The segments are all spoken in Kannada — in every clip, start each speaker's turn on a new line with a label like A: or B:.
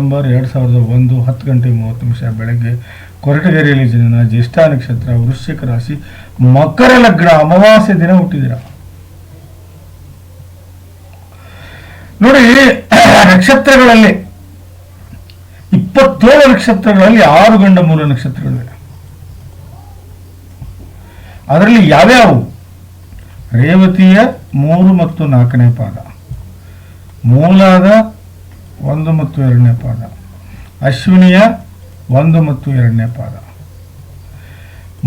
A: ನವೆಂಬರ್ ಎರಡು ಸಾವಿರದ ಒಂದು ಹತ್ತು ಗಂಟೆ ಮೂವತ್ತು ನಿಮಿಷ ಬೆಳಗ್ಗೆ ಕೊರಟಗೆರೆಯಲ್ಲಿ ಜನನ ಜ್ಯೇಷ್ಠ ನಕ್ಷತ್ರ ವೃಶ್ಚಿಕ ರಾಶಿ ಮಕರ ಲಗ್ನ ಅಮಾವಾಸ್ಯ ದಿನ ಹುಟ್ಟಿದಿರ. ನೋಡಿ, ನಕ್ಷತ್ರಗಳಲ್ಲಿ, ಇಪ್ಪತ್ತೇಳು ನಕ್ಷತ್ರಗಳಲ್ಲಿ ಆರು ಗಂಡ ಮೂಲ ನಕ್ಷತ್ರಗಳಿವೆ. ಅದರಲ್ಲಿ ಯಾವ್ಯಾವು? ರೇವತಿಯ ಮೂರು ಮತ್ತು ನಾಲ್ಕನೇ ಪಾದ. ಮೂಲಾದ ಒಂದು ಮತ್ತು ಎರಡನೇ ಪಾದ. ಅಶ್ವಿನಿಯ ಒಂದು ಮತ್ತು ಎರಡನೇ ಪಾದ.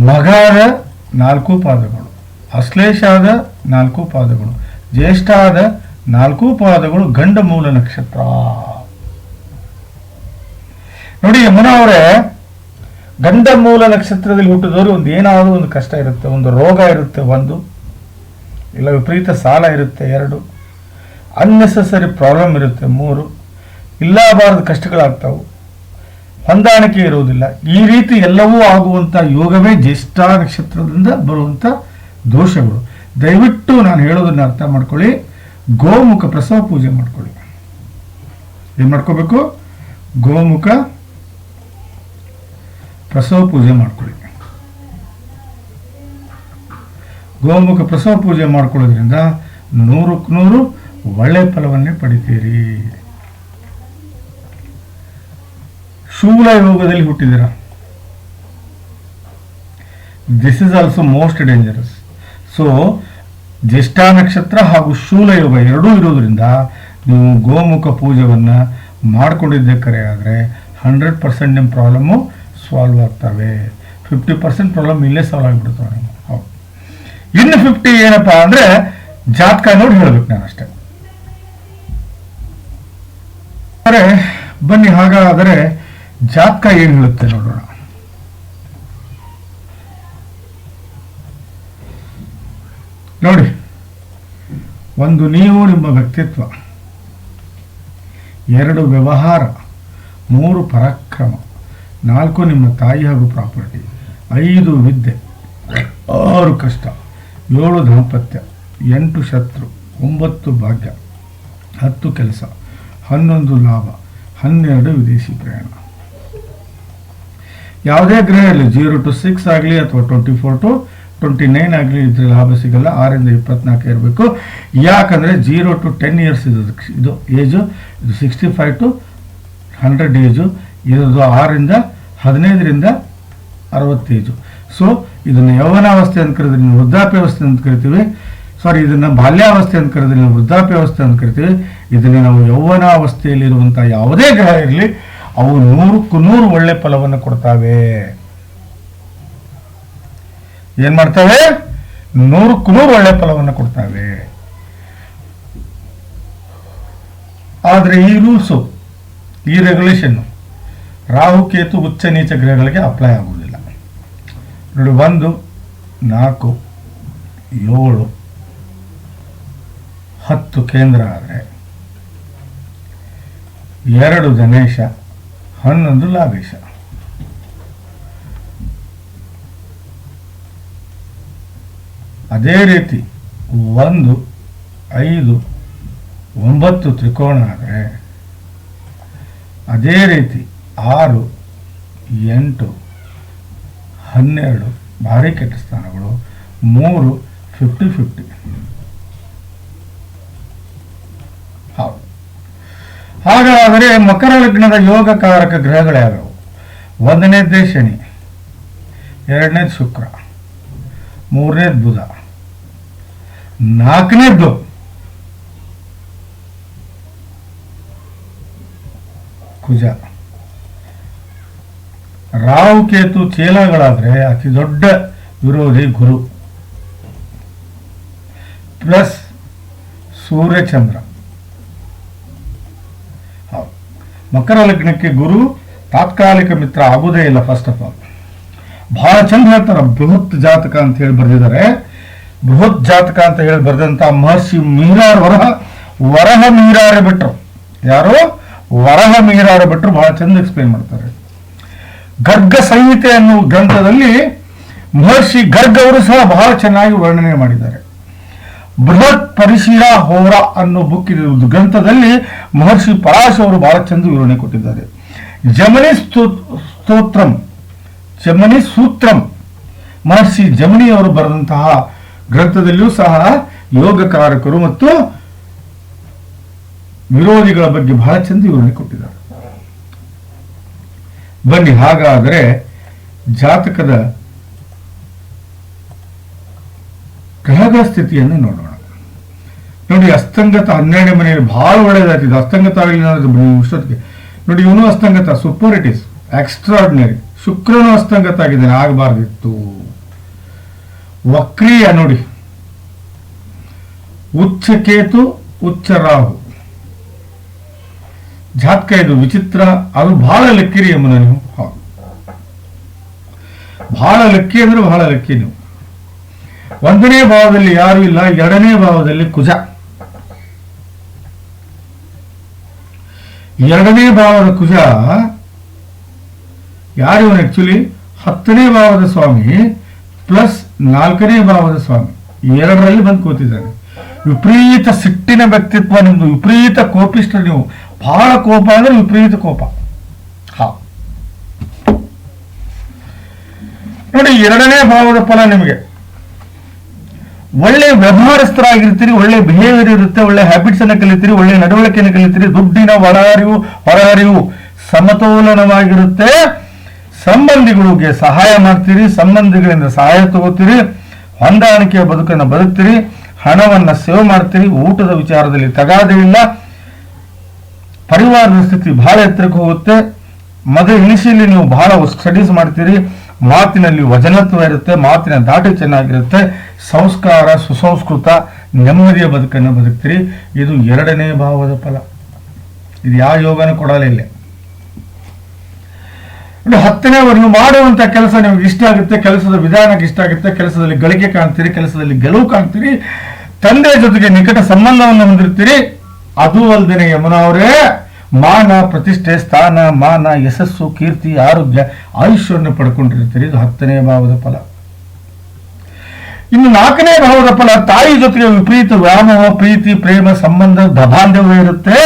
A: ಮಗಾದ ನಾಲ್ಕು ಪಾದಗಳು. ಅಶ್ಲೇಷಾದ ನಾಲ್ಕು ಪಾದಗಳು. ಜ್ಯೇಷ್ಠಾದ ನಾಲ್ಕು ಪಾದಗಳು. ಗಂಡ ಮೂಲ ನಕ್ಷತ್ರ. ನೋಡಿ ಯಮುನಾ ಅವರೇ, ಗಂಡ ಮೂಲ ನಕ್ಷತ್ರದಲ್ಲಿ ಹುಟ್ಟಿದವರು ಒಂದು ಏನಾದರೂ ಒಂದು ಕಷ್ಟ ಇರುತ್ತೆ, ಒಂದು ರೋಗ ಇರುತ್ತೆ, ಒಂದು. ಇಲ್ಲ ವಿಪರೀತ ಸಾಲ ಇರುತ್ತೆ, ಎರಡು. ಅನ್ನೆಸೆಸರಿ ಪ್ರಾಬ್ಲಮ್ ಇರುತ್ತೆ, ಮೂರು. ಇಲ್ಲಬಾರದ ಕಷ್ಟಗಳಾಗ್ತಾವು. ಹೊಂದಾಣಿಕೆ ಇರುವುದಿಲ್ಲ. ಈ ರೀತಿ ಎಲ್ಲವೂ ಆಗುವಂಥ ಯೋಗವೇ ಜ್ಯೇಷ್ಠ ನಕ್ಷತ್ರದಿಂದ ಬರುವಂಥ ದೋಷಗಳು. ದಯವಿಟ್ಟು ನಾನು ಹೇಳೋದನ್ನ ಅರ್ಥ ಮಾಡ್ಕೊಳ್ಳಿ. ಗೋಮುಖ ಪ್ರಸವ ಪೂಜೆ ಮಾಡ್ಕೊಳ್ಳಿ. ಏನು ಮಾಡ್ಕೋಬೇಕು? ಗೋಮುಖ ಪ್ರಸವ ಪೂಜೆ ಮಾಡ್ಕೊಳ್ಳಿ. ಗೋಮುಖ ಪ್ರಸವ ಪೂಜೆ ಮಾಡ್ಕೊಳ್ಳೋದ್ರಿಂದ ನೂರಕ್ಕೆ ನೂರು ಒಳ್ಳೆ ಫಲವನ್ನೇ ಪಡಿತೀರಿ. ಶೂಲ ಯೋಗದಲ್ಲಿ ಹುಟ್ಟಿದಿರ. This is also most dangerous so Jyeshtha ನಕ್ಷತ್ರ ಹಾಗೂ ಶೂಲ ಯೋಗ ಎರಡೂ ಇರೋದ್ರಿಂದ ನೀವು ಗೋಮುಖ ಪೂಜೆಯನ್ನು ಮಾಡಿಕೊಂಡಿದ್ದೆ ಕರೆ ಆದರೆ ಹಂಡ್ರೆಡ್ ಪರ್ಸೆಂಟ್ ನಿಮ್ಮ ಪ್ರಾಬ್ಲಮ್ಮು ಸಾಲ್ವ್ ಆಗ್ತವೆ. ಫಿಫ್ಟಿ ಪರ್ಸೆಂಟ್ ಪ್ರಾಬ್ಲಮ್ ಇಲ್ಲೇ ಸಾಲ್ವ್ ಆಗಿಬಿಡ್ತವೆ ನಿಮ್ಮ ಹೌದು. ಇನ್ನು ಫಿಫ್ಟಿ ಏನಪ್ಪ ಅಂದರೆ ಜಾತಕ ನೋಡಿ ಹೇಳಬೇಕು ನಾನು ಅಷ್ಟೇ. ಬನ್ನಿ, ಹಾಗಾದರೆ ಜಾತಕ ಏನು ಹೇಳುತ್ತೆ ನೋಡೋಣ. ನೋಡಿ, ಒಂದು ನೀವು ನಿಮ್ಮ ವ್ಯಕ್ತಿತ್ವ, ಎರಡು ವ್ಯವಹಾರ, ಮೂರು ಪರಾಕ್ರಮ, ನಾಲ್ಕು ನಿಮ್ಮ ತಾಯಿ ಹಾಗೂ ಪ್ರಾಪರ್ಟಿ, ಐದು ವಿದ್ಯೆ, ಆರು ಕಷ್ಟ, ಏಳು ದಾಂಪತ್ಯ, ಎಂಟು ಶತ್ರು, ಒಂಬತ್ತು ಭಾಗ್ಯ, ಹತ್ತು ಕೆಲಸ, ಹನ್ನೊಂದು ಲಾಭ, ಹನ್ನೆರಡು ವಿದೇಶಿ ಪ್ರಯಾಣ. ಯಾವುದೇ ಗ್ರಹ ಇರಲಿ ಜೀರೋ ಟು ಸಿಕ್ಸ್ ಆಗಲಿ ಅಥವಾ twenty four to twenty nine ಆಗಲಿ ಇದ್ರೆ ಲಾಭ ಸಿಗಲ್ಲ. ಆರಿಂದ ಇಪ್ಪತ್ನಾಲ್ಕು ಇರಬೇಕು. ಯಾಕಂದರೆ ಜೀರೋ ಟು ಟೆನ್ ಇಯರ್ಸ್ ಇದು ಇದು ಏಜು ಇದು sixty five to hundred age ಇರೋದು ಆರರಿಂದ ಹದಿನೈದರಿಂದ ಅರವತ್ತೇಜು ಸೊ ಇದನ್ನು ಯೌವನಾವಸ್ಥೆ ಅಂತ ಕರೆದ್ರೆ ನೀವು ವೃದ್ಧಾಪ್ಯಾವಸ್ಥೆ ಅಂತ ಕರಿತೀವಿ. ಸಾರಿ ಇದನ್ನು ಬಾಲ್ಯಾವಸ್ಥೆ ಅಂತ ಕರೆದ್ರೆ ನಾವು ವೃದ್ಧಾಪ್ಯಾವಸ್ಥೆ ಅಂತ ಕರಿತೀವಿ. ಇದನ್ನು ನಾವು ಯೌವನಾವಸ್ಥೆಯಲ್ಲಿರುವಂಥ ಯಾವುದೇ ಗ್ರಹ ಇರಲಿ ಅವು ನೂರಕ್ಕೂ ನೂರು ಒಳ್ಳೆ ಫಲವನ್ನು ಕೊಡ್ತಾವೆ. ಏನ್ ಮಾಡ್ತವೆ? ನೂರಕ್ಕೂ ನೂರು ಒಳ್ಳೆ ಫಲವನ್ನು ಕೊಡ್ತಾವೆ. ಆದರೆ ಈ ರೂಲ್ಸು, ಈ ರೆಗ್ಯುಲೇಷನ್ನು ರಾಹುಕೇತು ಉಚ್ಚ, ನೀಚ ಗ್ರಹಗಳಿಗೆ ಅಪ್ಲೈ ಆಗುವುದಿಲ್ಲ. ನೋಡಿ, ಒಂದು, ನಾಲ್ಕು, ಏಳು, ಹತ್ತು ಕೇಂದ್ರ ಆದರೆ, ಎರಡು ಗಣೇಶ ಹನ್ನೊಂದು ಲಾಭೇಶ. ಅದೇ ರೀತಿ ಒಂದು, ಐದು, ಒಂಬತ್ತು ತ್ರಿಕೋಣ ಆದರೆ ಅದೇ ರೀತಿ ಆರು, ಎಂಟು, ಹನ್ನೆರಡು ಭಾರಿ ಕೆಟ್ಟ ಸ್ಥಾನಗಳು, ಮೂರು ಫಿಫ್ಟಿ ಫಿಫ್ಟಿ ಹಾಗಾದರೆ ಮಕರ ಲಗ್ನದ ಯೋಗಕಾರಕ ಗ್ರಹಗಳ್ಯಾವ್ಯಾವು ಒಂದನೇದ್ದೇ ಶನಿ ಎರಡನೇದು ಶುಕ್ರ ಮೂರನೇದು ಬುಧ, ನಾಲ್ಕನೇದ್ದು? ಕುಜ. ರಾಹು ಕೇತು ಚೇಲಾಗಳಾದ್ರೆ ಅತಿ ದೊಡ್ಡ ವಿರೋಧಿ ಗುರು. ಪ್ಲಸ್ ಸೂರ್ಯಚಂದ್ರ ಹೌದು ಮಕರ ಲಗ್ನಕ್ಕೆ ಗುರು ತಾತ್ಕಾಲಿಕ ಮಿತ್ರ ಆಗೋದೇ ಇಲ್ಲ ಫಸ್ಟ್ ಆಫ್ ಆಲ್ ಬಹಳ ಚಂದ ಹೇಳ್ತಾರೆ, ಬೃಹತ್ ಜಾತಕ ಅಂತ ಹೇಳಿ ಬರೆದಿದ್ದಾರೆ. ಬೃಹತ್ ಜಾತಕ ಅಂತ ಹೇಳಿ ಬರೆದಂತ ಮಹರ್ಷಿ ಮೀರಾರ ವರಹ ವರಹ ಮೀರಾರ ಬಿಟ್ರು. ಯಾರು? ವರಹ ಮೀರಾರ ಬಿಟ್ರು, ಬಹಳ ಚಂದ ಎಕ್ಸ್ಪ್ಲೇನ್ ಮಾಡ್ತಾರೆ. ಗರ್ಗ ಸಂಹಿತೆ ಅನ್ನುವ ಗ್ರಂಥದಲ್ಲಿ ಮಹರ್ಷಿ ಗರ್ಗ್ ಅವರು ಸಹ ಬಹಳ ಚೆನ್ನಾಗಿ ವರ್ಣನೆ ಮಾಡಿದ್ದಾರೆ. ಬೃಹತ್ ಪರಿಶೀಲ ಹೋರ ಅನ್ನೋ ಬುಕ್ ಇದೆ ಒಂದು ಗ್ರಂಥದಲ್ಲಿ ಮಹರ್ಷಿ ಪರಾಶ್ ಅವರು ಬಹಳ ಚಂದ ವಿವರಣೆ ಕೊಟ್ಟಿದ್ದಾರೆ. ಜಮನಿ ಸ್ತೋ- ಸ್ತೋತ್ರಂ, ಜಮನಿ ಸೂತ್ರಂ. ಮಹರ್ಷಿ ಜಮನಿ ಅವರು ಬರೆದಂತಹ ಗ್ರಂಥದಲ್ಲಿಯೂ ಸಹ ಯೋಗಕಾರಕರು ಮತ್ತು ವಿರೋಧಿಗಳ ಬಗ್ಗೆ ಬಹಳ ಚಂದ ವಿವರಣೆ ಕೊಟ್ಟಿದ್ದಾರೆ. ಬನ್ನಿ, ಹಾಗಾದರೆ ಜಾತಕದ ಗ್ರಹಗಳ ಸ್ಥಿತಿಯನ್ನು ನೋಡೋಣ. ನೋಡಿ, ಅಸ್ತಂಗತ ಹನ್ನೆರಡನೇ ಮನೆಯಲ್ಲಿ ಬಹಳ ಒಳ್ಳೆಯದಾಗ್ತಿದೆ ಅಸ್ತಂಗತ ಇಷ್ಟೊತ್ತಿಗೆ ನೋಡಿ, ಇವನು ಅಸ್ತಂಗತ ಸೂಪರ್ ಇಟ್ ಇಸ್ ಎಕ್ಸ್ಟ್ರಾರ್ಡಿನರಿ ಶುಕ್ರನು ಅಸ್ತಂಗತ ಆಗಿದ್ದಾನೆ, ಆಗಬಾರ್ದಿತ್ತು. ವಕ್ರೀಯ, ನೋಡಿ. ಉಚ್ಚ ಕೇತು, ಉಚ್ಚ ರಾಹು. ಜಾತಕ ಇದು ವಿಚಿತ್ರ, ಅದು ಬಹಳ ಲಕ್ಕಿರಿ ಎಂಬುದ ನೀವು ಹೌದು ಬಹಳ ಲಕ್ಕಿ ಅಂದ್ರೆ ಬಹಳ ಲಕ್ಕಿ ನೀವು. ಒಂದನೇ ಭಾವದಲ್ಲಿ ಯಾರು ಇಲ್ಲ, ಎರಡನೇ ಭಾವದಲ್ಲಿ ಕುಜ. ಎರಡನೇ ಭಾವದ ಕುಜ ಯಾರು ಆಕ್ಚುಲಿ ಹತ್ತನೇ ಭಾವದ ಸ್ವಾಮಿ ಪ್ಲಸ್ ನಾಲ್ಕನೇ ಭಾವದ ಸ್ವಾಮಿ. ಎರಡರಲ್ಲಿ ಬಂದು ಕೂತಿದ್ದಾನೆ ವಿಪರೀತ ಸಿಟ್ಟಿನ ವ್ಯಕ್ತಿತ್ವ ನಿಮ್ದು, ವಿಪರೀತ ಕೋಪಿಷ್ಟ ನೀವು. ಬಹಳ ಕೋಪ ಅಂದ್ರೆ ವಿಪರೀತ ಕೋಪ. ಹಾ. ನೋಡಿ, ಎರಡನೇ ಭಾವದ ಫಲ ನಿಮಗೆ. ಒಳ್ಳೆ ವ್ಯವಹಾರಸ್ಥರಾಗಿರ್ತೀರಿ, ಒಳ್ಳೆ ಬಿಹೇವಿಯರ್ ಇರುತ್ತೆ, ಒಳ್ಳೆ ಹ್ಯಾಬಿಟ್ಸ್ ಅನ್ನ ಕಲಿತೀರಿ, ಒಳ್ಳೆ ನಡವಳಿಕೆಯನ್ನು ಕಲಿತೀರಿ, ದುಡ್ಡಿನ ಒಳಹರಿವು ಹೊರಹರಿವು ಸಮತೋಲನವಾಗಿರುತ್ತೆ. ಸಂಬಂಧಿಗಳಿಗೆ ಸಹಾಯ ಮಾಡ್ತೀರಿ, ಸಂಬಂಧಿಗಳಿಂದ ಸಹಾಯ ತಗೋತೀರಿ, ಹೊಂದಾಣಿಕೆಯ ಬದುಕನ್ನು ಬದುಕ್ತೀರಿ, ಹಣವನ್ನ ಸೇವ್ ಮಾಡ್ತೀರಿ, ಊಟದ ವಿಚಾರದಲ್ಲಿ ತಗಾದೆ ಇಲ್ಲ. ಪರಿವಾರದ ಸ್ಥಿತಿ ಬಹಳ ಎತ್ತರಕ್ಕೆ ಹೋಗುತ್ತೆ. ಮದುವೆ ಇನಿಷಿಯಲಿ ನೀವು ಬಹಳ ಸ್ಟಡೀಸ್ ಮಾಡ್ತೀರಿ. ಮಾತಿನಲ್ಲಿ ವಜನತ್ವ ಇರುತ್ತೆ, ಮಾತಿನ ದಾಟಿ ಚೆನ್ನಾಗಿರುತ್ತೆ. ಸಂಸ್ಕಾರ, ಸುಸಂಸ್ಕೃತ, ನೆಮ್ಮದಿಯ ಬದುಕನ್ನು ಬದುಕ್ತೀರಿ. ಇದು ಎರಡನೇ ಭಾವದ ಫಲ. ಇದು ಯಾವ ಯೋಗನೂ ಕೊಡಲ್ಲ ಇಲ್ಲ. ಹತ್ತನೇ ನೀವು ಮಾಡುವಂತ ಕೆಲಸ ನಿಮ್ಗೆ ಇಷ್ಟ ಆಗುತ್ತೆ. ಕೆಲಸದ ವಿಧಾನಕ್ಕೆ ಇಷ್ಟ ಆಗುತ್ತೆ. ಕೆಲಸದಲ್ಲಿ ಗಳಿಕೆ ಕಾಣ್ತೀರಿ, ಕೆಲಸದಲ್ಲಿ ಗೆಲುವು ಕಾಣ್ತೀರಿ. ತಂದೆ ಜೊತೆಗೆ ನಿಕಟ ಸಂಬಂಧವನ್ನು ಹೊಂದಿರ್ತೀರಿ. ಅದು ಅಲ್ಲದೆ ಯಮುನಾ ಅವರೇ. ಮಾನ ಪ್ರತಿಷ್ಠೆ, ಸ್ಥಾನ, ಮಾನ, ಯಶಸ್ಸು, ಕೀರ್ತಿ, ಆರೋಗ್ಯ, ಆಯುಷ್ಯವನ್ನು ಪಡ್ಕೊಂಡಿರ್ತೀರಿ ಇದು ಹತ್ತನೇ ಭಾವದ ಫಲ. ಇನ್ನು ನಾಲ್ಕನೇ ಭಾವದ ಫಲ, ತಾಯಿ ಜೊತೆಗೆ ವಿಪರೀತ ವ್ಯಾಮೋಹ, ಪ್ರೀತಿ, ಪ್ರೇಮ, ಸಂಬಂಧ ಬಾಂಧವ್ಯ ಇರುತ್ತೆ.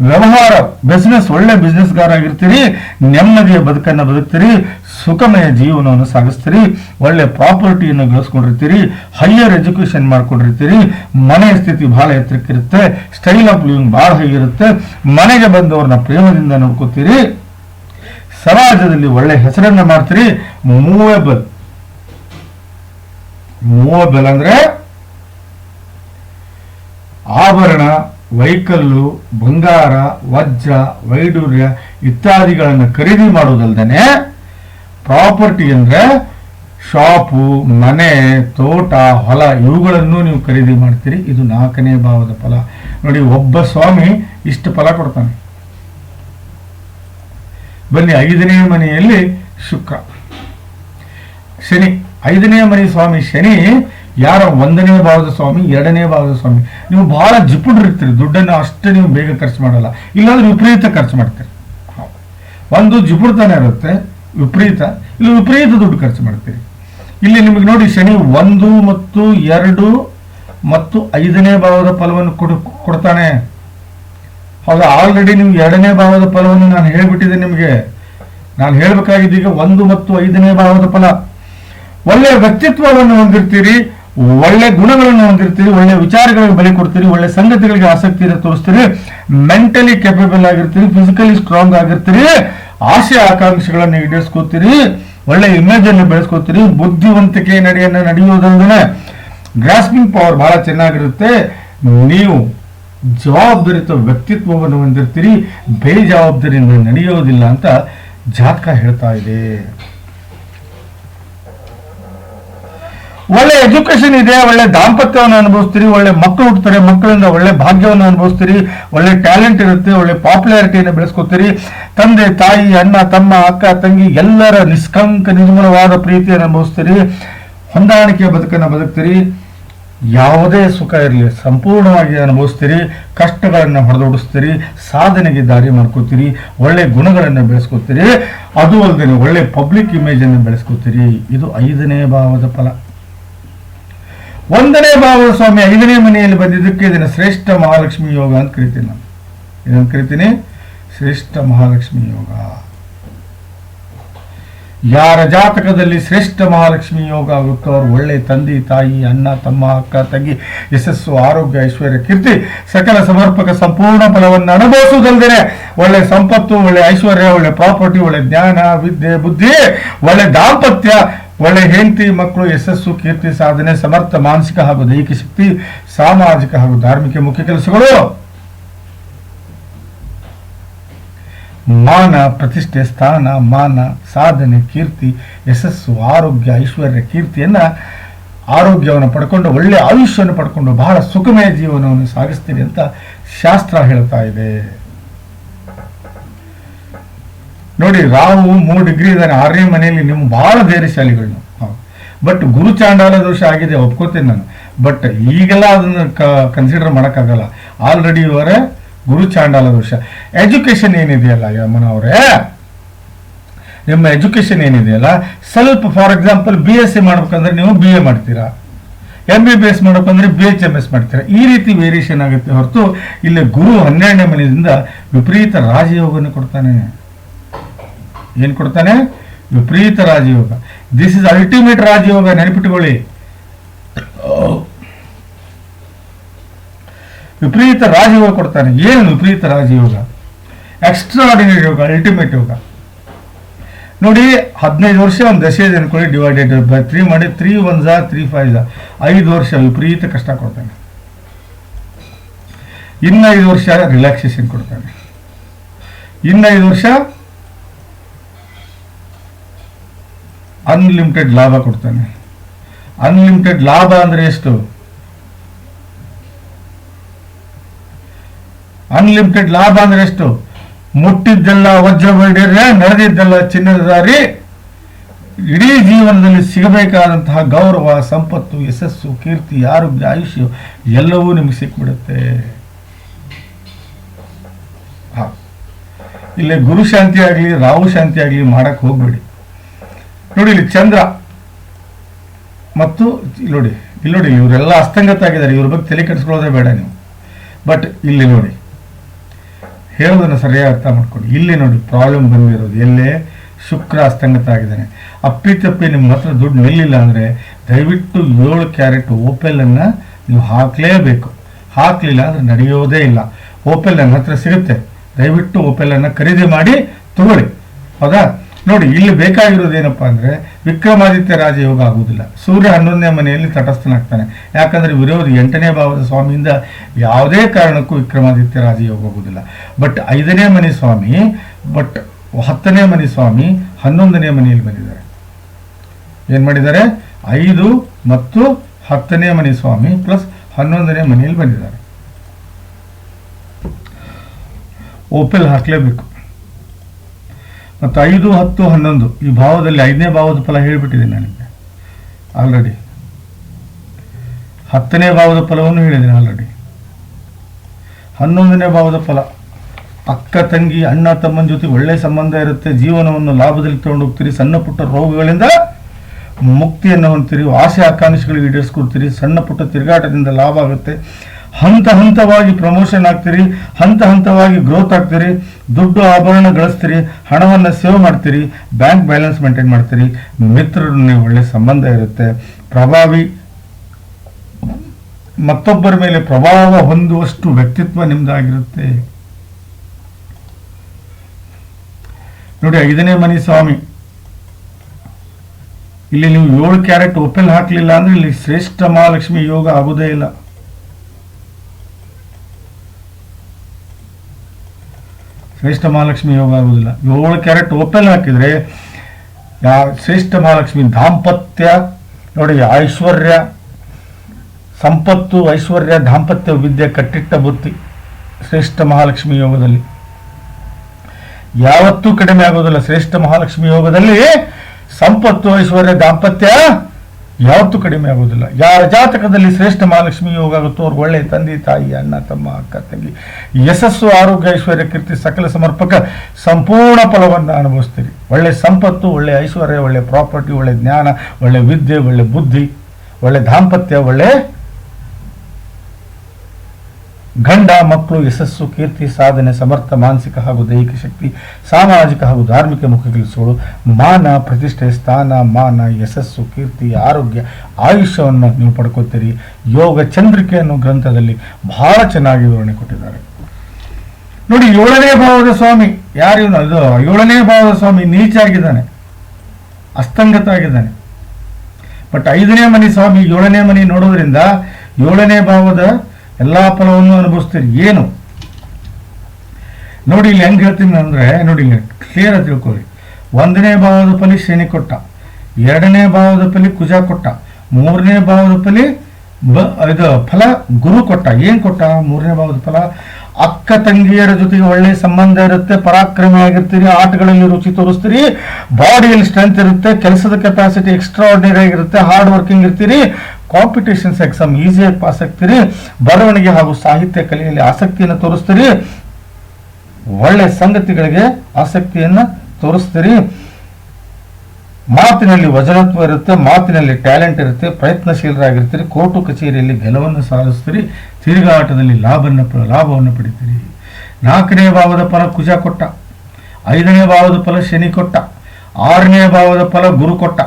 A: ವ್ಯವಹಾರ ಬಿಸ್ನೆಸ್ ಒಳ್ಳೆ ಬಿಸ್ನೆಸ್ಗಾರ ಆಗಿರ್ತೀರಿ ನೆಮ್ಮದಿಯ ಬದುಕನ್ನು ಬದುಕ್ತೀರಿ. ಸುಖಮಯ ಜೀವನವನ್ನು ಸಾಗಿಸ್ತೀರಿ, ಒಳ್ಳೆ ಪ್ರಾಪರ್ಟಿಯನ್ನು ಗಳಿಸ್ಕೊಂಡಿರ್ತೀರಿ ಹೈಯರ್ ಎಜುಕೇಷನ್ ಮಾಡ್ಕೊಂಡಿರ್ತೀರಿ, ಮನೆಯ ಸ್ಥಿತಿ ಬಹಳ ಎತ್ತರಕ್ಕಿರುತ್ತೆ ಸ್ಟೈಲ್ ಆಫ್ ಲಿವಿಂಗ್ ಬಹಳ ಹೇಗಿರುತ್ತೆ ಮನೆಗೆ ಬಂದವ್ರನ್ನ ಪ್ರೇಮದಿಂದ ನೋಡ್ಕೋತೀರಿ, ಸಮಾಜದಲ್ಲಿ ಒಳ್ಳೆ ಹೆಸರನ್ನ ಮಾಡ್ತೀರಿ ಮೂವೇಬಲ್ ಮೂವೇಬಲ್ ಅಂದ್ರೆ ಆಭರಣ, ವೈಕಲ್ಲು, ಬಂಗಾರ, ವಜ್ರ ವೈಡೂರ್ಯ ಇತ್ಯಾದಿಗಳನ್ನು ಖರೀದಿ ಮಾಡುವುದಲ್ದೇನೆ ಪ್ರಾಪರ್ಟಿ ಅಂದ್ರೆ ಶಾಪು, ಮನೆ, ತೋಟ, ಹೊಲ, ಇವುಗಳನ್ನು ನೀವು ಖರೀದಿ ಮಾಡ್ತೀರಿ. ಇದು ನಾಲ್ಕನೇ ಭಾವದ ಫಲ. ನೋಡಿ, ಒಬ್ಬ ಸ್ವಾಮಿ ಇಷ್ಟು ಫಲ ಕೊಡ್ತಾನೆ. ಬನ್ನಿ, ಐದನೇ ಮನೆಯಲ್ಲಿ ಶುಕ್ರ. ಶನಿ, ಐದನೇ ಮನೆ ಸ್ವಾಮಿ ಶನಿ, ಯಾರ ಒಂದನೇ ಭಾವದ ಸ್ವಾಮಿ, ಎರಡನೇ ಭಾವದ ಸ್ವಾಮಿ. ನೀವು ಬಹಳ ಜಿಪುಡ್ರಿರ್ತೀರಿ ದುಡ್ಡನ್ನು ಅಷ್ಟೇ ನೀವು ಬೇಗ ಖರ್ಚು ಮಾಡಲ್ಲ. ಇಲ್ಲಾಂದ್ರೆ ವಿಪರೀತ ಖರ್ಚು ಮಾಡ್ತೀರಿ. ಒಂದು ಜಿಪುಡ್ತಾನೆ ಇರುತ್ತೆ. ವಿಪರೀತ. ಇಲ್ಲಿ ವಿಪರೀತ ದುಡ್ಡು ಖರ್ಚು ಮಾಡ್ತೀರಿ ಇಲ್ಲಿ ನಿಮಗೆ ನೋಡಿ ಶನಿ ಒಂದು ಮತ್ತು ಎರಡು ಮತ್ತು ಐದನೇ ಭಾವದ ಫಲವನ್ನು ಕೊಡು, ಕೊಡ್ತಾನೆ. ಹೌದಾ? ಆಲ್ರೆಡಿ ನಿಮ್ಗೆ ಎರಡನೇ ಭಾವದ ಫಲವನ್ನು ನಾನು ಹೇಳ್ಬಿಟ್ಟಿದೆ ನಿಮಗೆ. ನಾನು ಹೇಳ್ಬೇಕಾಗಿದ್ದೀಗ ಒಂದು ಮತ್ತು ಐದನೇ ಭಾವದ ಫಲ. ಒಳ್ಳೆಯ ವ್ಯಕ್ತಿತ್ವವನ್ನು ಹೊಂದಿರ್ತೀರಿ, ಒಳ್ಳೆ ಗುಣಗಳನ್ನು ಹೊಂದಿರ್ತೀರಿ, ಒಳ್ಳೆ ವಿಚಾರಗಳಿಗೆ ಬೆಲೆ ಕೊಡ್ತೀರಿ, ಒಳ್ಳೆ ಸಂಗತಿಗಳಿಗೆ ಆಸಕ್ತಿಯನ್ನು ತೋರಿಸ್ತೀರಿ ಮೆಂಟಲಿ ಕೆಪಬಲ್ ಆಗಿರ್ತೀರಿ ಫಿಸಿಕಲಿ ಸ್ಟ್ರಾಂಗ್ ಆಗಿರ್ತೀರಿ ಆಸೆ ಆಕಾಂಕ್ಷೆಗಳನ್ನು ಈಡೇರಿಸ್ಕೋತೀರಿ ಒಳ್ಳೆ ಇಮೇಜ್ ಅನ್ನು ಬೆಳೆಸ್ಕೋತೀರಿ, ಬುದ್ಧಿವಂತಿಕೆ ನಡೆಯನ್ನ ನಡೆಯುವುದಲ್ಲದೇ ಗ್ರಾಸ್ಪಿಂಗ್ ಪವರ್ ಬಹಳ ಚೆನ್ನಾಗಿರುತ್ತೆ. ನೀವು ಜವಾಬ್ದಾರಿತ ವ್ಯಕ್ತಿತ್ವವನ್ನು ಹೊಂದಿರ್ತೀರಿ, ಬೇಜವಾಬ್ದಾರಿಯಿಂದ ನಡೆಯೋದಿಲ್ಲ ಅಂತ ಜಾತಕ ಹೇಳ್ತಾ ಇದೆ. ಒಳ್ಳೆ ಎಜುಕೇಶನ್ ಇದೆ, ಒಳ್ಳೆ ದಾಂಪತ್ಯವನ್ನು ಅನುಭವಿಸ್ತೀರಿ, ಒಳ್ಳೆ ಮಕ್ಕಳು ಹುಡ್ತಾರೆ ಮಕ್ಕಳಿಂದ ಒಳ್ಳೆ ಭಾಗ್ಯವನ್ನು ಅನುಭವಿಸ್ತೀರಿ, ಒಳ್ಳೆ ಟ್ಯಾಲೆಂಟ್ ಇರುತ್ತೆ, ಒಳ್ಳೆ ಪಾಪ್ಯುಲಾರಿಟಿಯನ್ನು ಬೆಳೆಸ್ಕೋತೀರಿ. ತಂದೆ, ತಾಯಿ, ಅಣ್ಣ, ತಮ್ಮ, ಅಕ್ಕ, ತಂಗಿ ಎಲ್ಲರ ನಿಷ್ಕಂಕ ನಿರ್ಮಲವಾದ ಪ್ರೀತಿಯನ್ನು ಅನುಭವಿಸ್ತೀರಿ. ಹೊಂದಾಣಿಕೆಯ ಬದುಕನ್ನು ಬದುಕ್ತೀರಿ. ಯಾವುದೇ ಸುಖ ಇರಲಿ, ಸಂಪೂರ್ಣವಾಗಿ ಅನುಭವಿಸ್ತೀರಿ. ಕಷ್ಟಗಳನ್ನು ಹೊಡೆದೋಡಿಸ್ತೀರಿ. ಸಾಧನೆಗೆ ದಾರಿ ಮಾಡ್ಕೋತೀರಿ. ಒಳ್ಳೆ ಗುಣಗಳನ್ನು ಬೆಳೆಸ್ಕೋತೀರಿ. ಅದು ಅಲ್ಲದೆ ಒಳ್ಳೆ ಪಬ್ಲಿಕ್ ಇಮೇಜನ್ನು ಬೆಳೆಸ್ಕೋತೀರಿ. ಇದು ಐದನೇ ಭಾವದ ಫಲ. ಒಂದನೇ ಭಾವದ ಸ್ವಾಮಿ ಐದನೇ ಮನೆಯಲ್ಲಿ ಬಂದಿದ್ದಕ್ಕೆ ಇದನ್ನು ಶ್ರೇಷ್ಠ ಮಹಾಲಕ್ಷ್ಮಿ ಯೋಗ ಅಂತ ಕರಿತೀನಿ ನಾನು. ಏನಂತ ಕರಿತೀನಿ? ಶ್ರೇಷ್ಠ ಮಹಾಲಕ್ಷ್ಮಿ ಯೋಗ. ಯಾರ ಜಾತಕದಲ್ಲಿ ಶ್ರೇಷ್ಠ ಮಹಾಲಕ್ಷ್ಮಿ ಯೋಗ ಆಗುತ್ತೋ ಅವ್ರು ಒಳ್ಳೆ ತಂದೆ, ತಾಯಿ, ಅಣ್ಣ, ತಮ್ಮ ಅಕ್ಕ, ತಂಗಿ, ಯಶಸ್ಸು, ಆರೋಗ್ಯ, ಐಶ್ವರ್ಯ, ಕೀರ್ತಿ, ಸಕಲ ಸಮರ್ಪಕ ಸಂಪೂರ್ಣ ಫಲವನ್ನು ಅನುಭವಿಸುವುದಲ್ಲದೆ ಒಳ್ಳೆ ಸಂಪತ್ತು, ಒಳ್ಳೆ ಐಶ್ವರ್ಯ, ಒಳ್ಳೆ ಪ್ರಾಪರ್ಟಿ, ಒಳ್ಳೆ ಜ್ಞಾನ, ವಿದ್ಯೆ, ಬುದ್ಧಿ, ಒಳ್ಳೆ ದಾಂಪತ್ಯ ಒಳ್ಳೆ ಹೆಂಡತಿ, ಮಕ್ಕಳು, ಯಶಸ್ಸು, ಕೀರ್ತಿ, ಸಾಧನೆ, ಸಮರ್ಥ, ಮಾನಸಿಕ ಹಾಗೂ ದೈಹಿಕ ಶಕ್ತಿ, ಸಾಮಾಜಿಕ ಹಾಗೂ ಧಾರ್ಮಿಕ ಮುಖ್ಯ ಕೆಲಸಗಳು. ಮಾನ, ಪ್ರತಿಷ್ಠೆ, ಸ್ಥಾನ, ಮಾನ, ಸಾಧನೆ, ಕೀರ್ತಿ, ಯಶಸ್ಸು, ಆರೋಗ್ಯ, ಐಶ್ವರ್ಯ, ಕೀರ್ತಿಯನ್ನ ಆರೋಗ್ಯವನ್ನು ಪಡ್ಕೊಂಡು, ಒಳ್ಳೆ ಆಯುಷ್ಯವನ್ನು ಪಡ್ಕೊಂಡು ಬಹಳ ಸುಖಮಯ ಜೀವನವನ್ನು ಸಾಗಿಸ್ತೀರಿ ಅಂತ ಶಾಸ್ತ್ರ ಹೇಳ್ತಾ ಇದೆ. ನೋಡಿ ರಾಹು ಮೂರು ಡಿಗ್ರಿ ಇದ್ದಾನೆ, ಆರನೇ ಮನೆಯಲ್ಲಿ ನಿಮ್ಮ ಬಹಳ ಧೈರ್ಯಶಾಲಿಗಳು. ಬಟ್ ಗುರು ಚಾಂಡಾಲ ದೋಷ ಆಗಿದೆ, ಒಪ್ಕೋತೀನಿ ನಾನು. ಬಟ್ ಈಗೆಲ್ಲ ಅದನ್ನು ಕನ್ಸಿಡರ್ ಮಾಡೋಕ್ಕಾಗಲ್ಲ. ಆಲ್ರೆಡಿ ಇವರ ಗುರು ಚಾಂಡಾಲ ದೋಷ. ಎಜುಕೇಶನ್ ಏನಿದೆಯಲ್ಲ ಯಮನ ಅವರೇ ನಿಮ್ಮ ಎಜುಕೇಶನ್ ಏನಿದೆಯಲ್ಲ? ಸ್ವಲ್ಪ for example B S C ಮಾಡ್ಬೇಕಂದ್ರೆ ನೀವು ಬಿ ಎ ಮಾಡ್ತೀರಾ? ಎಂ ಬಿ ಬಿ ಎಸ್ ಮಾಡ್ಬೇಕಂದ್ರೆ ಬಿ ಎಚ್ ಎಂ ಎಸ್ ಮಾಡ್ತೀರಾ? ಈ ರೀತಿ ವೇರಿಯೇಷನ್ ಆಗುತ್ತೆ ಹೊರತು, ಇಲ್ಲಿ ಗುರು ಹನ್ನೆರಡನೇ ಮನೆಯಿಂದ ವಿಪರೀತ ರಾಜಯೋಗವನ್ನು ಕೊಡ್ತಾನೆ. ಏನ್ ಕೊಡ್ತಾನೆ ವಿಪರೀತ ರಾಜಯೋಗ. ದಿಸ್ ಇಸ್ ಅಲ್ಟಿಮೇಟ್ ರಾಜಯೋಗ ನೆನಪಿಟ್ಟುಕೊಳ್ಳಿ ವಿಪರೀತ ರಾಜಯೋಗ ಕೊಡ್ತಾನೆ. ಏನು ವಿಪರೀತ ರಾಜಯೋಗ? ಎಕ್ಸ್ಟ್ರಾ ಆರ್ಡಿನರಿ ಯೋಗ ಅಲ್ಟಿಮೇಟ್ ಯೋಗ. ನೋಡಿ, ಹದಿನೈದು ವರ್ಷ ಒಂದು ದಶೆ ಇದೆ ಅನ್ಕೊಳ್ಳಿ ಡಿವೈಡೆಡ್ ಬೈ ತ್ರೀ ಮಾಡಿ ತ್ರೀ ಒನ್ ಝಾ ತ್ರೀ ಫೈವ್ ಝಾ ಐದು ವರ್ಷ ವಿಪರೀತ ಕಷ್ಟ ಕೊಡ್ತಾನೆ. ಇನ್ನ ಐದು ವರ್ಷ ರಿಲ್ಯಾಕ್ಸೇಷನ್ ಕೊಡ್ತಾನೆ. ಇನ್ನ ಐದು ವರ್ಷ ಅನ್ಲಿಮಿಟೆಡ್ ಲಾಭ ಕೊಡ್ತಾನೆ. ಅನ್ಲಿಮಿಟೆಡ್ ಲಾಭ ಅಂದ್ರೆ ಎಷ್ಟು? ಅನ್ಲಿಮಿಟೆಡ್ ಲಾಭ ಅಂದ್ರೆ ಎಷ್ಟು? ಮುಟ್ಟಿದ್ದೆಲ್ಲ ವಜ್ರ ಬೇಡಿದ್ರೆ ನಡೆದಿದ್ದೆಲ್ಲ ಚಿನ್ನದ ದಾರಿ, ಇಡೀ ಜೀವನದಲ್ಲಿ ಸಿಗಬೇಕಾದಂತಹ ಗೌರವ, ಸಂಪತ್ತು, ಯಶಸ್ಸು, ಕೀರ್ತಿ, ಆರೋಗ್ಯ, ಆಯುಷ್ಯ ಎಲ್ಲವೂ ನಿಮಗೆ ಸಿಕ್ಬಿಡುತ್ತೆ. ಇಲ್ಲಿ ಗುರು ಶಾಂತಿ ಆಗಲಿ, ರಾಹು ಶಾಂತಿ ಆಗಲಿ ಮಾಡಕ್ಕೆ ಹೋಗ್ಬೇಡಿ. ನೋಡಿ ಇಲ್ಲಿ ಚಂದ್ರ ಮತ್ತು ಇಲ್ಲಿ ನೋಡಿ ಇಲ್ಲಿ ನೋಡಿ, ಇವರೆಲ್ಲ ಅಸ್ತಂಗತ ಆಗಿದ್ದಾರೆ ಇವ್ರ ಬಗ್ಗೆ ತಲೆ ಕೆಡಿಸ್ಕೊಳ್ಳೋದೇ ಬೇಡ ನೀವು. ಬಟ್ ಇಲ್ಲಿ ನೋಡಿ ಹೇಳೋದನ್ನು ಸರಿಯಾಗಿ ಅರ್ಥ ಮಾಡ್ಕೊಳ್ಳಿ. ಇಲ್ಲಿ ನೋಡಿ ಪ್ರಾಬ್ಲಮ್ ಬಂದಿರೋದು. ಎಲ್ಲೇ ಶುಕ್ರ ಅಸ್ತಂಗತ ಆಗಿದ್ದಾನೆ. ಅಪ್ಪಿತಪ್ಪಿ ನಿಮ್ಮ ಹತ್ರ ದುಡ್ಡು ನಿಲ್ಲಿಲ್ಲ ಅಂದರೆ ದಯವಿಟ್ಟು ಏಳು ಕ್ಯಾರೆಟ್ ಓಪೆಲನ್ನು ನೀವು ಹಾಕಲೇಬೇಕು. ಹಾಕಲಿಲ್ಲ ಅಂದರೆ ನಡೆಯೋದೇ ಇಲ್ಲ. ಓಪೆಲ್ ನನ್ನ ಹತ್ರ ಸಿಗುತ್ತೆ. ದಯವಿಟ್ಟು ಓಪೆಲನ್ನು ಖರೀದಿ ಮಾಡಿ ತಗೊಳ್ಳಿ. ಹೌದಾ? ನೋಡಿ, ಇಲ್ಲಿ ಬೇಕಾಗಿರೋದು ಏನಪ್ಪಾ ಅಂದ್ರೆ ವಿಕ್ರಮಾದಿತ್ಯ ರಾಜಯೋಗ ಆಗುವುದಿಲ್ಲ. ಸೂರ್ಯ ಹನ್ನೊಂದನೇ ಮನೆಯಲ್ಲಿ ತಟಸ್ಥನಾಗ್ತಾನೆ. ಯಾಕಂದ್ರೆ ವಿರೋಧಿ ಎಂಟನೇ ಭಾವದ ಸ್ವಾಮಿಯಿಂದ ಯಾವುದೇ ಕಾರಣಕ್ಕೂ ವಿಕ್ರಮಾದಿತ್ಯ ರಾಜಯೋಗ ಆಗುವುದಿಲ್ಲ. ಬಟ್ ಐದನೇ ಮನೆ ಸ್ವಾಮಿ ಬಟ್ ಹತ್ತನೇ ಮನೆ ಸ್ವಾಮಿ ಹನ್ನೊಂದನೇ ಮನೆಯಲ್ಲಿ ಬಂದಿದ್ದಾರೆ. ಏನ್ ಮಾಡಿದ್ದಾರೆ? ಐದು ಮತ್ತು ಹತ್ತನೇ ಮನೆ ಸ್ವಾಮಿ ಪ್ಲಸ್ ಹನ್ನೊಂದನೇ ಮನೆಯಲ್ಲಿ ಬಂದಿದ್ದಾರೆ. ಓಪೆಲ್ ಹಾಕ್ಲೇಬೇಕು. ಮತ್ತು ಐದು, ಹತ್ತು, ಹನ್ನೊಂದು, ಈ ಭಾವದಲ್ಲಿ ಐದನೇ ಭಾವದ ಫಲ ಹೇಳಿಬಿಟ್ಟಿದ್ದೀನಿ ನನಗೆ ಆಲ್ರೆಡಿ ಹತ್ತನೇ ಭಾವದ ಫಲವನ್ನು ಹೇಳಿದ್ದೀನಿ ಆಲ್ರೆಡಿ ಹನ್ನೊಂದನೇ ಭಾವದ ಫಲ. ಅಕ್ಕ, ತಂಗಿ, ಅಣ್ಣ, ತಮ್ಮನ ಜೊತೆ ಒಳ್ಳೆ ಸಂಬಂಧ ಇರುತ್ತೆ, ಜೀವನವನ್ನು ಲಾಭದಲ್ಲಿ ತಗೊಂಡು ಹೋಗ್ತೀರಿ, ಸಣ್ಣ ಪುಟ್ಟ ರೋಗಗಳಿಂದ ಮುಕ್ತಿಯನ್ನು ಹೊಂದ್ತೀರಿ, ಆಸೆ, ಆಕಾಂಕ್ಷೆಗಳಿಗೆ ಈಡೇರಿಸ್ಕೊಡ್ತೀರಿ, ಸಣ್ಣ ಪುಟ್ಟ ತಿರುಗಾಟದಿಂದ ಲಾಭ ಆಗುತ್ತೆ. ಹಂತ ಹಂತವಾಗಿ ಪ್ರಮೋಷನ್ ಆಗ್ತೀರಿ, ಹಂತ ಹಂತವಾಗಿ ಗ್ರೋತ್ ಆಗ್ತೀರಿ, ದುಡ್ಡು ಆಭರಣ ಗಳಿಸ್ತೀರಿ, ಹಣವನ್ನು ಸೇವ್ ಮಾಡ್ತೀರಿ ಬ್ಯಾಂಕ್ ಬ್ಯಾಲೆನ್ಸ್ ಮೇಂಟೈನ್ ಮಾಡ್ತೀರಿ. ಮಿತ್ರರೊಡನೆ ಒಳ್ಳೆ ಸಂಬಂಧ ಇರುತ್ತೆ. ಪ್ರಭಾವಿ, ಮತ್ತೊಬ್ಬರ ಮೇಲೆ ಪ್ರಭಾವ ಹೊಂದುವಷ್ಟು ವ್ಯಕ್ತಿತ್ವ ನಿಮ್ದಾಗಿರುತ್ತೆ. ನೋಡಿ, ಐದನೇ ಮನಿ ಸ್ವಾಮಿ. ಇಲ್ಲಿ ನೀವು ಏಳು ಕ್ಯಾರೆಟ್ ಓಪನ್ ಹಾಕಲಿಲ್ಲ ಅಂದ್ರೆ ಇಲ್ಲಿ ಶ್ರೇಷ್ಠ ಮಹಾಲಕ್ಷ್ಮಿ ಯೋಗ ಆಗೋದೇ ಇಲ್ಲ. ಶ್ರೇಷ್ಠ ಮಹಾಲಕ್ಷ್ಮಿ ಯೋಗ ಆಗುವುದಿಲ್ಲ. ಏಳು ಕ್ಯಾರೆಟ್ ಓಪನ್ ಹಾಕಿದ್ರೆ, ಯಾ, ಶ್ರೇಷ್ಠ ಮಹಾಲಕ್ಷ್ಮಿ ದಾಂಪತ್ಯ, ನೋಡಿ, ಐಶ್ವರ್ಯ, ಸಂಪತ್ತು, ಐಶ್ವರ್ಯ, ದಾಂಪತ್ಯ ವಿದ್ಯೆ ಕಟ್ಟಿಟ್ಟ ಬುತ್ತಿ ಶ್ರೇಷ್ಠ ಮಹಾಲಕ್ಷ್ಮಿ ಯೋಗದಲ್ಲಿ. ಯಾವತ್ತೂ ಕಡಿಮೆ ಆಗೋದಿಲ್ಲ ಶ್ರೇಷ್ಠ ಮಹಾಲಕ್ಷ್ಮಿ ಯೋಗದಲ್ಲಿ ಸಂಪತ್ತು, ಐಶ್ವರ್ಯ, ದಾಂಪತ್ಯ ಯಾವತ್ತೂ ಕಡಿಮೆ ಆಗೋದಿಲ್ಲ ಯಾರ ಜಾತಕದಲ್ಲಿ ಶ್ರೇಷ್ಠ ಮಹಾಲಕ್ಷ್ಮಿ ಯೋಗ ಆಗುತ್ತೋ ಅವ್ರಿಗೆ ಒಳ್ಳೆ ತಂದೆ, ತಾಯಿ, ಅಣ್ಣ, ತಮ್ಮ, ಅಕ್ಕ, ತಂಗಿ, ಯಶಸ್ಸು, ಆರೋಗ್ಯ, ಐಶ್ವರ್ಯ, ಕೀರ್ತಿ, ಸಕಲ ಸಮರ್ಪಕ ಸಂಪೂರ್ಣ ಫಲವನ್ನು ಅನುಭವಿಸ್ತೀರಿ. ಒಳ್ಳೆ ಸಂಪತ್ತು, ಒಳ್ಳೆ ಐಶ್ವರ್ಯ, ಒಳ್ಳೆ ಪ್ರಾಪರ್ಟಿ, ಒಳ್ಳೆ ಜ್ಞಾನ, ಒಳ್ಳೆ ವಿದ್ಯೆ, ಒಳ್ಳೆ ಬುದ್ಧಿ, ಒಳ್ಳೆ ದಾಂಪತ್ಯ, ಒಳ್ಳೆ ಗಂಡ ಮಕ್ಕಳು ಯಶಸ್ಸು, ಕೀರ್ತಿ, ಸಾಧನೆ, ಸಮರ್ಥ, ಮಾನಸಿಕ ಹಾಗೂ ದೈಹಿಕ ಶಕ್ತಿ, ಸಾಮಾಜಿಕ ಹಾಗೂ ಧಾರ್ಮಿಕ ಮುಖ ಕೆಲಸಗಳು ಮಾನ, ಪ್ರತಿಷ್ಠೆ, ಸ್ಥಾನ, ಮಾನ, ಯಶಸ್ಸು, ಕೀರ್ತಿ, ಆರೋಗ್ಯ, ಆಯುಷ್ಯವನ್ನು ನೀವು ಪಡ್ಕೋತೀರಿ. ಯೋಗ ಚಂದ್ರಿಕೆ ಅನ್ನೋ ಗ್ರಂಥದಲ್ಲಿ ಬಹಳ ಚೆನ್ನಾಗಿ ವಿವರಣೆ ಕೊಟ್ಟಿದ್ದಾರೆ. ನೋಡಿ, ಏಳನೇ ಭಾವದ ಸ್ವಾಮಿ ಯಾರು ಅದು ಏಳನೇ ಭಾವದ ಸ್ವಾಮಿ ನೀಚ ಆಗಿದ್ದಾನೆ ಅಸ್ತಂಗತ ಆಗಿದ್ದಾನೆ ಬಟ್ ಐದನೇ ಮನೆ ಸ್ವಾಮಿ ಏಳನೇ ಮನೆ ನೋಡೋದ್ರಿಂದ ಏಳನೇ ಭಾವದ ಎಲ್ಲಾ ಫಲವನ್ನು ಅನುಭವಿಸ್ತೀರಿ. ಏನು? ನೋಡಿ ಇಲ್ಲಿ ಹೆಂಗ್ ಹೇಳ್ತೀನಿ ಅಂದ್ರೆ, ನೋಡಿ ಇಲ್ಲಿ ಕ್ಲಿಯರ್ ತಿಳ್ಕೊಳ್ಳಿ ಒಂದನೇ ಭಾವದ ಪಲಿ ಶನಿ ಕೊಟ್ಟ, ಎರಡನೇ ಭಾವದ ಪಲಿ ಕುಜ ಕೊಟ್ಟ, ಮೂರನೇ ಭಾವದ ಪಲಿ ಇದು ಫಲ ಗುರು ಕೊಟ್ಟ. ಏನ್ ಕೊಟ್ಟ? ಮೂರನೇ ಭಾವದ ಫಲ, ಅಕ್ಕ ತಂಗಿಯರ ಜೊತೆಗೆ ಒಳ್ಳೆ ಸಂಬಂಧ ಇರುತ್ತೆ ಪರಾಕ್ರಮಿ ಆಗಿರ್ತೀರಿ ಆಟಗಳಲ್ಲಿ ರುಚಿ ತೋರಿಸ್ತೀರಿ, ಬಾಡಿಯಲ್ಲಿ ಸ್ಟ್ರೆಂತ್ ಇರುತ್ತೆ, ಕೆಲಸದ ಕೆಪಾಸಿಟಿ ಎಕ್ಸ್ಟ್ರಾ ಆರ್ಡಿನರಿ ಆಗಿರುತ್ತೆ ಹಾರ್ಡ್ ವರ್ಕಿಂಗ್ ಇರ್ತೀರಿ ಕಾಂಪಿಟೇಷನ್ಸ್ ಎಕ್ಸಾಮ್ ಈಸಿಯಾಗಿ ಪಾಸ್ ಆಗ್ತೀರಿ, ಬರವಣಿಗೆ ಹಾಗೂ ಸಾಹಿತ್ಯ ಕಲೆಯಲ್ಲಿ ಆಸಕ್ತಿಯನ್ನು ತೋರಿಸ್ತೀರಿ, ಒಳ್ಳೆ ಸಂಗತಿಗಳಿಗೆ ಆಸಕ್ತಿಯನ್ನ ತೋರಿಸ್ತೀರಿ. ಮಾತಿನಲ್ಲಿ ವಜನತ್ವ ಇರುತ್ತೆ, ಮಾತಿನಲ್ಲಿ ಟ್ಯಾಲೆಂಟ್ ಇರುತ್ತೆ, ಪ್ರಯತ್ನಶೀಲರಾಗಿರ್ತೀರಿ, ಕೋರ್ಟು ಕಚೇರಿಯಲ್ಲಿ ಗೆಲುವನ್ನು ಸಾಧಿಸ್ತೀರಿ, ತಿರುಗಾಟದಲ್ಲಿ ಲಾಭವನ್ನು ಲಾಭವನ್ನು ಪಡಿತೀರಿ. ನಾಲ್ಕನೇ ಭಾವದ ಫಲ ಕುಜ ಕೊಟ್ಟ, ಐದನೇ ಭಾವದ ಫಲ ಶನಿ ಕೊಟ್ಟ, ಆರನೇ ಭಾವದ ಫಲ ಗುರು ಕೊಟ್ಟ.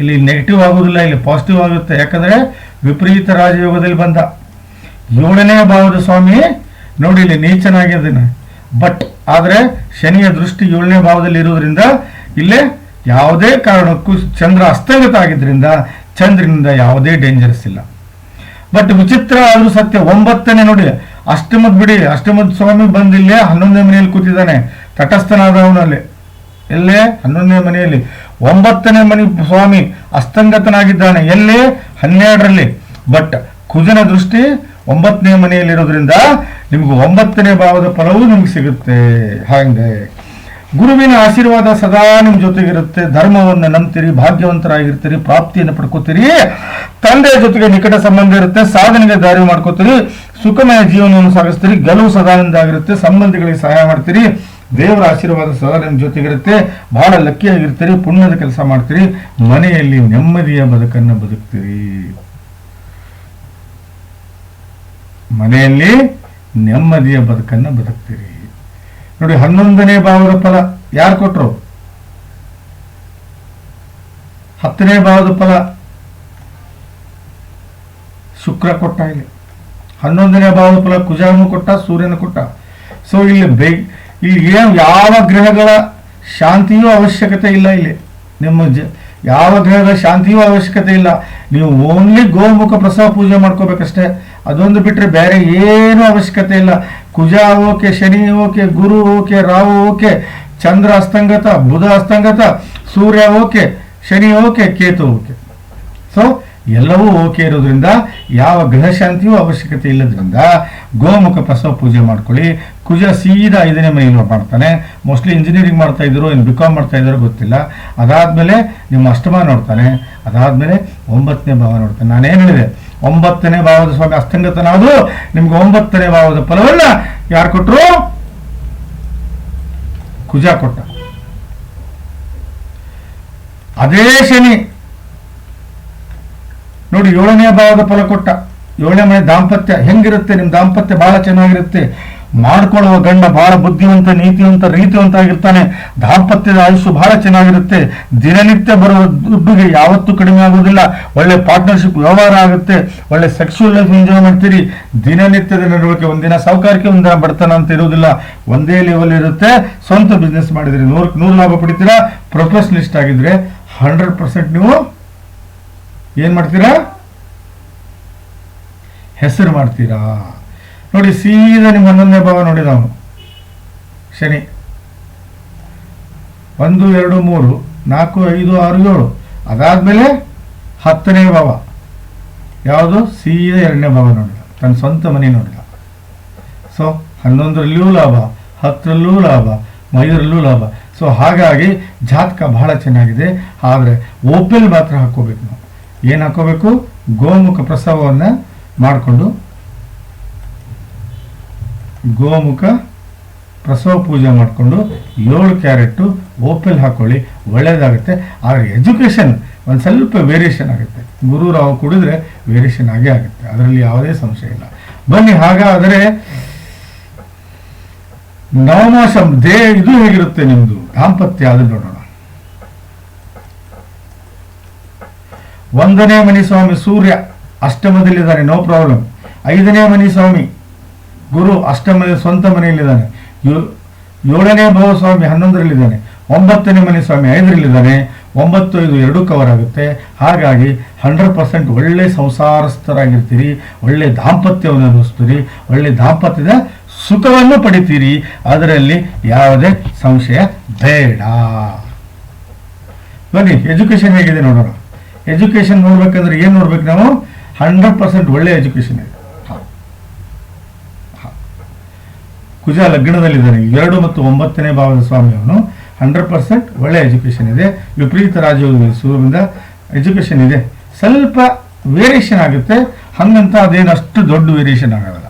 A: ಇಲ್ಲಿ ನೆಗೆಟಿವ್ ಆಗುವುದಿಲ್ಲ, ಇಲ್ಲಿ ಪಾಸಿಟಿವ್ ಆಗುತ್ತೆ. ಯಾಕಂದ್ರೆ ವಿಪರೀತ ರಾಜಯೋಗದಲ್ಲಿ ಬಂದ. ಏಳನೇ ಭಾವದ ಸ್ವಾಮಿ, ನೋಡಿ ಇಲ್ಲಿ ನೀಚನಾಗಿದ್ದಾನೆ ಬಟ್ ಆದರೆ ಶನಿಯ ದೃಷ್ಟಿ ಏಳನೇ ಭಾವದಲ್ಲಿ ಇರುವುದರಿಂದ ಇಲ್ಲೇ ಯಾವುದೇ ಕಾರಣಕ್ಕೂ ಚಂದ್ರ ಅಸ್ತಂಗತ ಆಗಿದ್ರಿಂದ ಚಂದ್ರನಿಂದ ಯಾವುದೇ ಡೇಂಜರಸ್ ಇಲ್ಲ. ಬಟ್ ವಿಚಿತ್ರ ಆದರೂ ಸತ್ಯ, ಒಂಬತ್ತನೇ ನೋಡಿ, ಅಷ್ಟಮದ್ ಬಿಡಿ, ಅಷ್ಟಮದ್ ಸ್ವಾಮಿ ಬಂದಿಲ್ಲೇ ಹನ್ನೊಂದನೇ ಮನೆಯಲ್ಲಿ ಕೂತಿದ್ದಾನೆ. ತಟಸ್ಥನಾದ ಅವನಲ್ಲಿ ಎಲ್ಲೇ? ಹನ್ನೊಂದನೇ ಮನೆಯಲ್ಲಿ. ಒಂಬತ್ತನೇ ಮನಿ ಸ್ವಾಮಿ ಅಸ್ತಂಗತನಾಗಿದ್ದಾನೆ. ಎಲ್ಲಿ? ಹನ್ನೆರಡರಲ್ಲಿ. ಬಟ್ ಕುಜನ ದೃಷ್ಟಿ ಒಂಬತ್ತನೇ ಮನೆಯಲ್ಲಿರೋದ್ರಿಂದ ನಿಮ್ಗೆ ಒಂಬತ್ತನೇ ಭಾವದ ಫಲವೂ ನಿಮ್ಗೆ ಸಿಗುತ್ತೆ. ಹಾಗೆ. ಗುರುವಿನ ಆಶೀರ್ವಾದ ಸದಾ ನಿಮ್ಮ ಜೊತೆಗಿರುತ್ತೆ. ಧರ್ಮವನ್ನು ನಂಬ್ತೀರಿ, ಭಾಗ್ಯವಂತರಾಗಿರ್ತೀರಿ, ಪ್ರಾಪ್ತಿಯನ್ನು ಪಡ್ಕೋತೀರಿ, ತಂದೆಯ ಜೊತೆಗೆ ನಿಕಟ ಸಂಬಂಧ ಇರುತ್ತೆ, ಸಾಧನೆಗೆ ದಾರಿ ಮಾಡ್ಕೋತೀರಿ, ಸುಖಮಯ ಜೀವನವನ್ನು ಸಾಗಿಸ್ತೀರಿ, ಗೆಲುವು ಸದಾನಂದ ಆಗಿರುತ್ತೆ ಸಂಬಂಧಿಗಳಿಗೆ ಸಹಾಯ ಮಾಡ್ತೀರಿ ದೇವರ ಆಶೀರ್ವಾದ ಸದಾ ನಿಮ್ಮ ಜೊತೆಗಿರುತ್ತೆ. ಬಹಳ ಲಕ್ಕಿ ಆಗಿರ್ತೀರಿ ಪುಣ್ಯದ ಕೆಲಸ ಮಾಡ್ತೀರಿ. ಮನೆಯಲ್ಲಿ ನೆಮ್ಮದಿಯ ಬದುಕನ್ನು ಬದುಕ್ತೀರಿ. ಮನೆಯಲ್ಲಿ ನೆಮ್ಮದಿಯ ಬದುಕನ್ನು ಬದುಕ್ತೀರಿ. ನೋಡಿ, ಹನ್ನೊಂದನೇ ಭಾವದ ಫಲ ಯಾರು ಕೊಟ್ರು? ಹತ್ತನೇ ಭಾವದ ಫಲ ಶುಕ್ರ ಕೊಟ್ಟ ಇಲ್ಲಿ. ಹನ್ನೊಂದನೇ ಭಾವದ ಫಲ ಕುಜಾನು ಕೊಟ್ಟ, ಸೂರ್ಯನ ಕೊಟ್ಟ. ಸೊ ಇಲ್ಲಿ ಬೇ ಇಲ್ಲಿ ಏನು ಯಾವ ಗ್ರಹಗಳ ಶಾಂತಿಯೂ ಅವಶ್ಯಕತೆ ಇಲ್ಲ ಇಲ್ಲಿ. ನಿಮ್ಮ ಜ, ಯಾವ ಗ್ರಹಗಳ ಶಾಂತಿಯೂ ಅವಶ್ಯಕತೆ ಇಲ್ಲ. ನೀವು ಓನ್ಲಿ ಗೋಮುಖ ಪ್ರಸವ ಪೂಜೆ ಮಾಡ್ಕೋಬೇಕಷ್ಟೇ. ಅದೊಂದು ಬಿಟ್ಟರೆ ಬೇರೆ ಏನು ಅವಶ್ಯಕತೆ ಇಲ್ಲ. Kuja okay, Shani okay, Guru okay Rahu okay, Chandra ಅಸ್ತಂಗತ, ಬುಧ ಅಸ್ತಂಗತ, Surya okay, Shani okay, Ketu okay. So ಎಲ್ಲವೂ ಓಕೆ ಇರೋದ್ರಿಂದ ಯಾವ ಗ್ರಹ ಶಾಂತಿಯೂ ಅವಶ್ಯಕತೆ ಇಲ್ಲದ್ರಿಂದ ಗೋಮುಖ ಪ್ರಸವ ಪೂಜೆ ಮಾಡ್ಕೊಳ್ಳಿ. ಕುಜ ಸೀದಾ ಐದನೇ ಮನೆಯಲ್ಲಿ ಮಾಡ್ತಾನೆ. ಮೋಸ್ಟ್ಲಿ ಇಂಜಿನಿಯರಿಂಗ್ ಮಾಡ್ತಾ ಇದ್ರು, ಇನ್ನು ಬಿ ಕಾಮ್ ಮಾಡ್ತಾ ಇದ್ರು ಗೊತ್ತಿಲ್ಲ. ಅದಾದ್ಮೇಲೆ ನಿಮ್ಮ ಅಷ್ಟಮ ನೋಡ್ತಾನೆ. ಅದಾದ್ಮೇಲೆ ಒಂಬತ್ತನೇ ಭಾವ ನೋಡ್ತಾನೆ. ನಾನೇನು ಹೇಳಿದೆ? ಒಂಬತ್ತನೇ ಭಾವದ ಸ್ವಾಮಿ ಅಸ್ತಂಗತನಾದ್ರು ನಿಮ್ಗೆ ಒಂಬತ್ತನೇ ಭಾವದ ಫಲವನ್ನ ಯಾರು ಕೊಟ್ರು? ಕುಜ ಕೊಟ್ಟ. ಅದೇ ಶನಿ. ನೋಡಿ ಏಳನೇ ಭಾವದ ಫಲ ಕೊಟ್ಟ. ಏಳನೇ ಮನೆ ದಾಂಪತ್ಯ. ಹೆಂಗಿರುತ್ತೆ? ನಿಮ್ಮ ದಾಂಪತ್ಯ ಬಹಳ ಚೆನ್ನಾಗಿರುತ್ತೆ. ಮಾಡ್ಕೊಳ್ಳುವ ಗಂಡ ಬಹಳ ಬುದ್ಧಿವಂತ, ನೀತಿವಂತ ರೀತಿವಂತ ಆಗಿರ್ತಾನೆ ದಾಂಪತ್ಯದ ಆಯುಷ್ಯ ಬಹಳ ಚೆನ್ನಾಗಿರುತ್ತೆ. ದಿನನಿತ್ಯ ಬರುವ ದುಡ್ಡುಗೆ ಯಾವತ್ತೂ ಕಡಿಮೆ ಆಗುವುದಿಲ್ಲ. ಒಳ್ಳೆ ಪಾರ್ಟ್ನರ್ಶಿಪ್ ವ್ಯವಹಾರ ಆಗುತ್ತೆ. ಒಳ್ಳೆ ಸೆಕ್ಸುವಲ್ ಲೈಫ್ ಎಂಜಾಯ್ ಮಾಡ್ತೀರಿ. ದಿನನಿತ್ಯದ ನಡವಳಿಕೆ ಒಂದಿನ ಸಾಹುಕಾರಿಕೆ ಒಂದಿನ ಬಡತನ ಅಂತ ಇರುವುದಿಲ್ಲ. ಒಂದೇ ಲೆವೆಲ್ ಇರುತ್ತೆ. ಸ್ವಂತ ಬಿಸ್ನೆಸ್ ಮಾಡಿದ್ರಿ ನೂರ್, ನೂರು ಲಾಭ ಪಡಿತೀರಾ? ಪ್ರೊಫೆಷನಲಿಸ್ಟ್ ಆಗಿದ್ರೆ ಹಂಡ್ರೆಡ್ ಪರ್ಸೆಂಟ್ ನೀವು ಏನ್ ಮಾಡ್ತೀರಾ? ಹೆಸರು ಮಾಡ್ತೀರಾ? ನೋಡಿ, ಸೀದಾ ನಿಮ್ಮ ಹನ್ನೊಂದನೇ ಭಾವ ನೋಡಿ ನಾವು. ಶನಿ. ಒಂದು, ಎರಡು, ಮೂರು, ನಾಲ್ಕು, ಐದು, ಆರು, ಏಳು. ಅದಾದ್ಮೇಲೆ ಹತ್ತನೇ ಭಾವ ಯಾವುದು? ಸೀದಾ ಎರಡನೇ ಭಾವ ನೋಡಿದ. ತನ್ನ ಸ್ವಂತ ಮನೆ ನೋಡಿದ. ಸೊ ಹನ್ನೊಂದರಲ್ಲಿಯೂ ಲಾಭ, ಹತ್ತರಲ್ಲೂ ಲಾಭ, ಐದರಲ್ಲೂ ಲಾಭ. ಸೊ ಹಾಗಾಗಿ ಜಾತಕ ಬಹಳ ಚೆನ್ನಾಗಿದೆ. ಆದರೆ ಓಪೆಲ್ ಮಾತ್ರ ಹಾಕೋಬೇಕು ನಾವು. ಏನು ಹಾಕೋಬೇಕು ಗೋಮುಖ ಪ್ರಸವವನ್ನು ಮಾಡಿಕೊಂಡು ಗೋಮುಖ ಪ್ರಸವ ಪೂಜೆ ಮಾಡಿಕೊಂಡು ಏಳು ಕ್ಯಾರೆಟ್ಟು ಓಪೆಲ್ ಹಾಕೊಳ್ಳಿ ಒಳ್ಳೆಯದಾಗುತ್ತೆ ಆದರೆ ಎಜುಕೇಷನ್, ಒಂದು ಸ್ವಲ್ಪ ವೇರಿಯೇಷನ್ ಆಗುತ್ತೆ. ಗುರು ರಾವ್ ಕುಡಿದ್ರೆ ವೇರಿಯೇಷನ್ ಆಗೇ ಆಗುತ್ತೆ. ಅದರಲ್ಲಿ ಯಾವುದೇ ಸಂಶಯ ಇಲ್ಲ. ಬನ್ನಿ, ಹಾಗಾದರೆ ನವಮಾಶ ದೇ ಇದು ಹೇಗಿರುತ್ತೆ ನಿಮ್ದು? ದಾಂಪತ್ಯ ಅದು ನೋಡೋಣ. ಒಂದನೇ ಮನಿ ಸ್ವಾಮಿ ಸೂರ್ಯ ಅಷ್ಟಮದಲ್ಲಿದ್ದಾನೆ ನೋ ಪ್ರಾಬ್ಲಮ್ ಐದನೇ ಮನಿ ಸ್ವಾಮಿ ಗುರು ಅಷ್ಟಮನೆ ಸ್ವಂತ ಮನೆಯಲ್ಲಿದ್ದಾನೆ. ಏಳನೇ ಭಾವ ಸ್ವಾಮಿ ಹನ್ನೊಂದರಲ್ಲಿದ್ದಾನೆ. ಒಂಬತ್ತನೇ ಮನೆ ಸ್ವಾಮಿ ಐದರಲ್ಲಿದ್ದಾನೆ. ಒಂಬತ್ತು, ಐದು ಎರಡು ಕವರ್ ಆಗುತ್ತೆ. ಹಾಗಾಗಿ ಹಂಡ್ರೆಡ್ ಪರ್ಸೆಂಟ್ ಒಳ್ಳೆ ಸಂಸಾರಸ್ಥರಾಗಿರ್ತೀರಿ, ಒಳ್ಳೆ ದಾಂಪತ್ಯವನ್ನು ಅನುಭವಿಸ್ತೀರಿ, ಒಳ್ಳೆ ದಾಂಪತ್ಯದ ಸುಖವನ್ನು ಪಡಿತೀರಿ. ಅದರಲ್ಲಿ ಯಾವುದೇ ಸಂಶಯ ಬೇಡ. ಬನ್ನಿ ಎಜುಕೇಶನ್ ಹೇಗಿದೆ ನೋಡೋಣ. ಎಜುಕೇಶನ್ ನೋಡ್ಬೇಕಂದ್ರೆ ಏನು ನೋಡ್ಬೇಕು ನಾವು? ಹಂಡ್ರೆಡ್ ಪರ್ಸೆಂಟ್ ಒಳ್ಳೆ ಎಜುಕೇಶನ್ ಇದೆ. ಕುಜ ಲಗ್ನದಲ್ಲಿದ್ದಾನೆ ಎರಡು ಮತ್ತು ಒಂಬತ್ತನೇ ಭಾವದ ಸ್ವಾಮಿಯವನು. ಹಂಡ್ರೆಡ್ ಪರ್ಸೆಂಟ್ ಒಳ್ಳೆ ಎಜುಕೇಷನ್ ಇದೆ. ವಿಪರೀತ ರಾಜ್ಯದ ಸೂರ್ಯನಿಂದ ಎಜುಕೇಷನ್ ಇದೆ. ಸ್ವಲ್ಪ ವೇರಿಯೇಷನ್ ಆಗುತ್ತೆ. ಹಂಗಂತ ಅದೇನು ಅಷ್ಟು ದೊಡ್ಡ ವೇರಿಯೇಷನ್ ಆಗೋದಿಲ್ಲ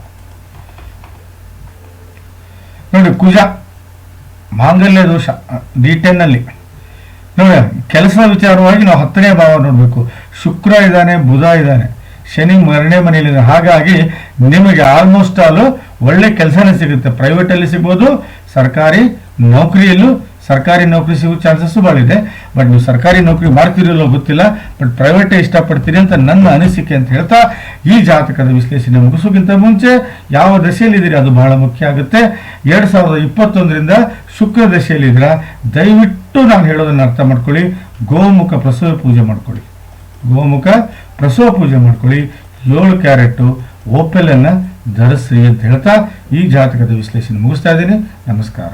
A: ನೋಡಿ, ಕುಜ, ಮಾಂಗಲ್ಯ ದೋಷ ಡಿ ಟೆನ್ನಲ್ಲಿ ನೋಡಿ, ಕೆಲಸದ ವಿಚಾರವಾಗಿ ನಾವು ಹತ್ತನೇ ಭಾವ ನೋಡಬೇಕು. ಶುಕ್ರ ಇದ್ದಾನೆ, ಬುಧ ಇದ್ದಾನೆ. ಶನಿ ಎರಡನೇ ಮನೆಯಲ್ಲಿದ್ದಾನೆ ಹಾಗಾಗಿ ನಿಮಗೆ ಆಲ್ಮೋಸ್ಟ್ ಆಲ್ ಒಳ್ಳೆ ಕೆಲಸನೇ ಸಿಗುತ್ತೆ. ಪ್ರೈವೇಟಲ್ಲಿ ಸಿಗ್ಬೋದು, ಸರ್ಕಾರಿ ನೌಕರಿಯಲ್ಲೂ ಸರ್ಕಾರಿ ನೌಕರಿ ಸಿಗೋ ಚಾನ್ಸಸ್ ಭಾಳ ಇದೆ. ಬಟ್ ನೀವು ಸರ್ಕಾರಿ ನೌಕರಿ ಮಾಡ್ತಿರಲ್ಲೋ ಗೊತ್ತಿಲ್ಲ ಬಟ್ ಪ್ರೈವೇಟೇ ಇಷ್ಟಪಡ್ತೀರಿ ಅಂತ ನನ್ನ ಅನಿಸಿಕೆ ಅಂತ ಹೇಳ್ತಾ, ಈ ಜಾತಕದ ವಿಶ್ಲೇಷಣೆ ಮುಗಿಸೋಕ್ಕಿಂತ ಮುಂಚೆ ಯಾವ ದಶೆಯಲ್ಲಿದ್ದೀರಿ ಅದು ಬಹಳ ಮುಖ್ಯ ಆಗುತ್ತೆ. ಎರಡು ಸಾವಿರದ ಇಪ್ಪತ್ತೊಂದರಿಂದ ಶುಕ್ರ ದಶೆಯಲ್ಲಿದ್ದೀರಾ ದಯವಿಟ್ಟು ನಾನು ಹೇಳೋದನ್ನು ಅರ್ಥ ಮಾಡ್ಕೊಳ್ಳಿ. ಗೋಮುಖ ಪ್ರಸವ ಪೂಜೆ ಮಾಡ್ಕೊಳ್ಳಿ. ಗೋಮುಖ ಪ್ರಸವ ಪೂಜೆ ಮಾಡ್ಕೊಳ್ಳಿ. ಏಳು ಕ್ಯಾರೆಟು ಓಪೆಲನ್ನು ಧರಿಸ್ರಿ ಅಂತ ಹೇಳ್ತಾ ಈ ಜಾತಕದ ವಿಶ್ಲೇಷಣೆ ಮುಗಿಸ್ತಾ ಇದ್ದೀನಿ. ನಮಸ್ಕಾರ.